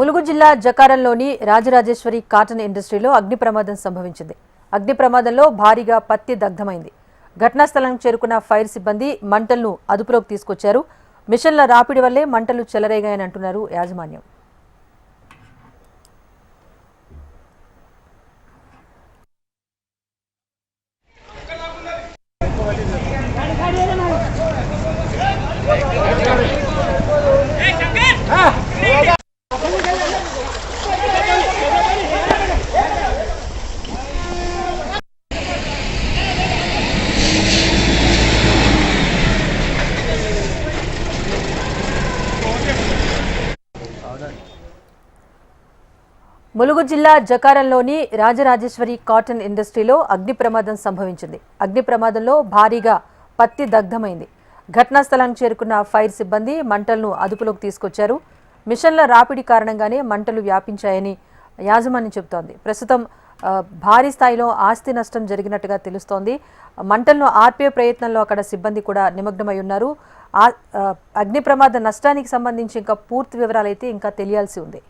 ములుగు జిల్లా జకారంలోని రాజరాజేశ్వరి కాటన్ ఇండస్ట్రీలో అగ్ని ప్రమాదం సంభవించింది. అగ్ని ప్రమాదంలో భారీగా పత్తి దగ్ధమైంది. ఘటనా స్థలానికి చేరుకున్న ఫైర్ సిబ్బంది మంటలను అదుపులోకి తీసుకొచ్చారు. మిషన్ల రాపిడి వల్లే మంటలు చెలరేగాయని అంటున్నారు యాజమాన్యం. ములుగు జిల్లా జకారంలోని రాజరాజేశ్వరి కాటన్ ఇండస్ట్రీలో అగ్ని ప్రమాదం సంభవించింది. అగ్ని ప్రమాదంలో భారీగా పత్తి దగ్ధమైంది. ఘటనా స్థలానికి చేరుకున్న ఫైర్ సిబ్బంది మంటలను అదుపులోకి తీసుకొచ్చారు. మిషన్ల రాపిడి కారణంగానే మంటలు వ్యాపించాయని యాజమాన్యం చెబుతోంది. ప్రస్తుతం భారీ స్థాయిలో ఆస్తి నష్టం జరిగినట్టుగా తెలుస్తోంది. మంటలను ఆర్పే ప్రయత్నంలో అక్కడ సిబ్బంది కూడా నిమగ్నమై ఉన్నారు. అగ్ని ప్రమాద నష్టానికి సంబంధించి ఇంకా పూర్తి వివరాలు అయితే ఇంకా తెలియాల్సి ఉంది.